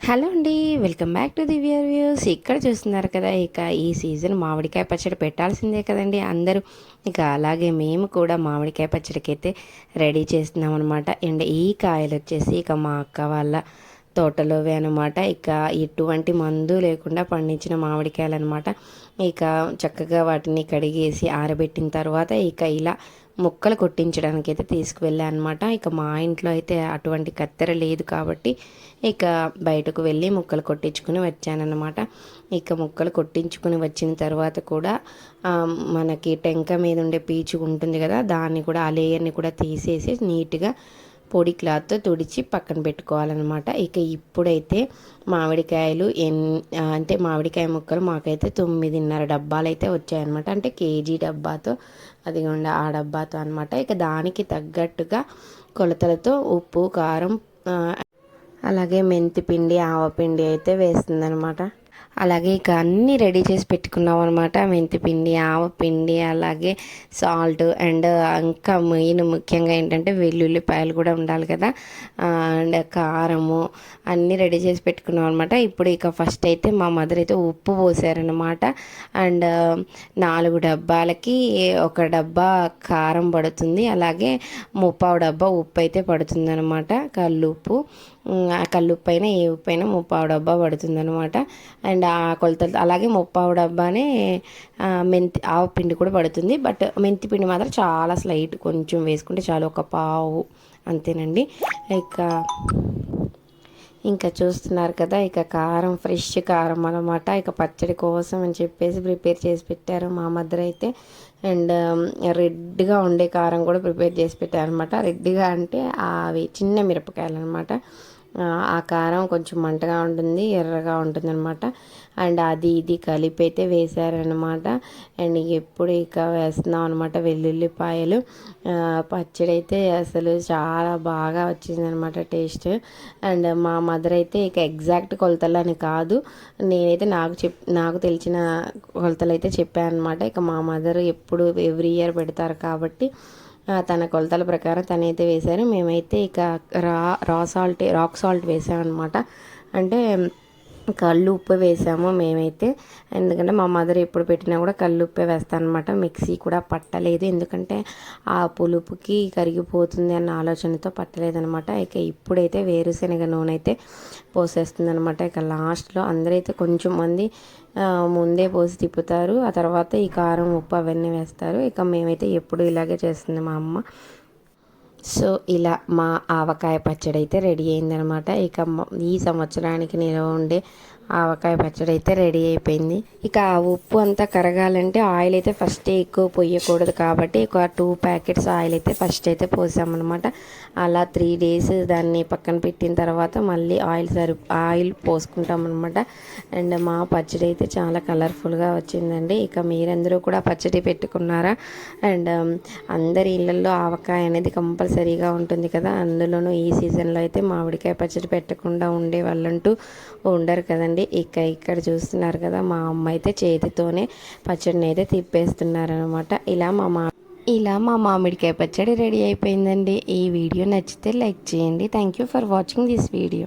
Hello అండి welcome back to the వియర్ views ఇక్కడ చూస్తున్నారు కదా ఇక ఈ సీజన్ మామిడికాయ పచ్చడి పెట్టాల్సిందే కదండి అందరూ. ఇక అలాగే మేము కూడా మామిడికాయ పచ్చడికి అయితే రెడీ చేస్తున్నాం అనమాట అండ్ ఈ కాయలు వచ్చేసి ఇక మా అక్క వాళ్ళ తోటలోవే అనమాట ఇక ఎటువంటి మందు లేకుండా పండించిన మామిడికాయలు అనమాట ఇక చక్కగా వాటిని కడిగేసి ఆరబెట్టిన తర్వాత ఇక ఇలా ముక్కలు కొట్టించడానికి అయితే తీసుకువెళ్ళా అనమాట ఇక మా ఇంట్లో అయితే అటువంటి కత్తెర లేదు కాబట్టి ఇక బయటకు వెళ్ళి ముక్కలు కొట్టించుకుని వచ్చానన్నమాట. ఇక ముక్కలు కొట్టించుకుని వచ్చిన తర్వాత కూడా మనకి టెంక మీద ఉండే పీచు ఉంటుంది కదా దాన్ని కూడా ఆ లేయర్ని కూడా తీసేసి నీట్గా పొడి క్లాత్తో తుడిచి పక్కన పెట్టుకోవాలన్నమాట. ఇక ఇప్పుడైతే మామిడికాయలు ఎన్ అంటే మామిడికాయ ముక్కలు మాకైతే తొమ్మిదిన్నర డబ్బాలు అయితే వచ్చాయన్నమాట. అంటే కేజీ డబ్బాతో అదిగోండి ఆ డబ్బాతో అనమాట ఇక దానికి తగ్గట్టుగా కొలతలతో ఉప్పు కారం అలాగే మెంతి పిండి ఆవపిండి అయితే వేస్తుందనమాట అలాగే ఇక అన్నీ రెడీ చేసి పెట్టుకున్నాం అనమాట మెంతిపిండి ఆవపిండి అలాగే సాల్ట్ అండ్ ఇంకా మెయిన్ ముఖ్యంగా ఏంటంటే వెల్లుల్లిపాయలు కూడా ఉండాలి కదా. అండ్ కారము అన్నీ రెడీ చేసి పెట్టుకున్నాం అనమాట ఇప్పుడు ఇక ఫస్ట్ అయితే మా మదర్ అయితే ఉప్పు పోసారనమాట అండ్ నాలుగు డబ్బాలకి ఒక డబ్బా కారం పడుతుంది. అలాగే ముప్పావు డబ్బా ఉప్పు అయితే పడుతుంది అనమాట కల్లుప్పు. ఆ కల్లుప్పు అయినా ఏ ఉప్పు అయినా ముప్పావు డబ్బా పడుతుంది అనమాట అండ్ ఆ కొలతలు. అలాగే ముప్పావు డబ్బానే మెంతి ఆవు పిండి కూడా పడుతుంది. బట్ మెంతి పిండి మాత్రం చాలా స్లైట్ కొంచెం వేసుకుంటే చాలు ఒక పావు అంతేనండి. ఇక ఇంకా చూస్తున్నారు కదా ఇక కారం ఫ్రెష్ కారం అనమాట ఇక పచ్చడి కోసం అని చెప్పేసి ప్రిపేర్ చేసి పెట్టారు మా మదర్ అయితే. అండ్ రెడ్గా ఉండే కారం కూడా ప్రిపేర్ చేసి పెట్టారు అనమాట రెడ్గా అంటే అవి చిన్న మిరపకాయలు అనమాట ఆ కారం కొంచెం మంటగా ఉంటుంది ఎర్రగా ఉంటుంది అనమాట అండ్ అది ఇది కలిపి అయితే వేశారనమాట అండ్ ఎప్పుడు ఇక వేస్తున్నాం అనమాట వెల్లుల్లిపాయలు. పచ్చడి అయితే అసలు చాలా బాగా వచ్చిందనమాట టేస్ట్. అండ్ మా మదర్ అయితే ఇక ఎగ్జాక్ట్ కొలతలు అని కాదు. నేనైతే నాకు చెప్ నాకు తెలిసిన కొలతలు అయితే చెప్పాను అనమాట ఇక మా మదర్ ఎప్పుడు ఎవ్రీ ఇయర్ పెడతారు కాబట్టి తన కొలతల ప్రకారం తనైతే వేశారు. మేమైతే ఇక రా రా సాల్ట్ రాక్ సాల్ట్ వేసామన్నమాట. అంటే కళ్ళు ఉప్పు వేసాము మేమైతే. ఎందుకంటే మా మదర్ ఎప్పుడు పెట్టినా కూడా కళ్ళు ఉప్పే వేస్తాను అనమాట మిక్సీ కూడా పట్టలేదు. ఎందుకంటే ఆ పులుపుకి కరిగిపోతుంది అన్న ఆలోచనతో పట్టలేదనమాట ఇక ఇప్పుడైతే వేరుశనగ నూనె అయితే పోసేస్తుంది అనమాట ఇక లాస్ట్లో అందరైతే కొంచెం మంది ముందే పోసి తిప్పుతారు. ఆ తర్వాత ఈ కారం ఉప్పు అవన్నీ వేస్తారు. ఇక మేమైతే ఎప్పుడు ఇలాగే చేస్తుంది మా అమ్మ. సో ఇలా మా ఆవకాయ పచ్చడి అయితే రెడీ అయిందనమాట. ఇక ఈ సంవత్సరానికి నిలవ ఉండే ఆవకాయ పచ్చడి అయితే రెడీ అయిపోయింది. ఇక ఆ ఉప్పు అంతా కరగాలంటే ఆయిల్ అయితే ఫస్ట్ ఎక్కువ పొయ్యకూడదు కాబట్టి ఒక టూ ప్యాకెట్స్ ఆయిల్ అయితే ఫస్ట్ అయితే పోసామన్నమాట. అలా త్రీ డేస్ దాన్ని పక్కన పెట్టిన తర్వాత మళ్ళీ ఆయిల్ సరి ఆయిల్ పోసుకుంటాం అనమాట అండ్ మా పచ్చడి అయితే చాలా కలర్ఫుల్గా వచ్చిందండి. ఇక మీరందరూ కూడా పచ్చడి పెట్టుకున్నారా? అండ్ um, అందరి ఇళ్ళల్లో ఆవకాయ అనేది కంపల్సరీగా ఉంటుంది కదా. అందులోనూ ఈ సీజన్లో అయితే మామిడికాయ పచ్చడి పెట్టకుండా ఉండే వాళ్ళంటూ ఉండరు కదండి. చూడండి. ఇక్కడ ఇక్కడ చూస్తున్నారు కదా మా అమ్మ అయితే చేతితోనే పచ్చడిని అయితే తిప్పేస్తున్నారనమాట. ఇలా మా మా ఇలా మా మామిడికాయ పచ్చడి రెడీ అయిపోయిందండి. ఈ వీడియో నచ్చితే లైక్ చేయండి. Thank you for watching this video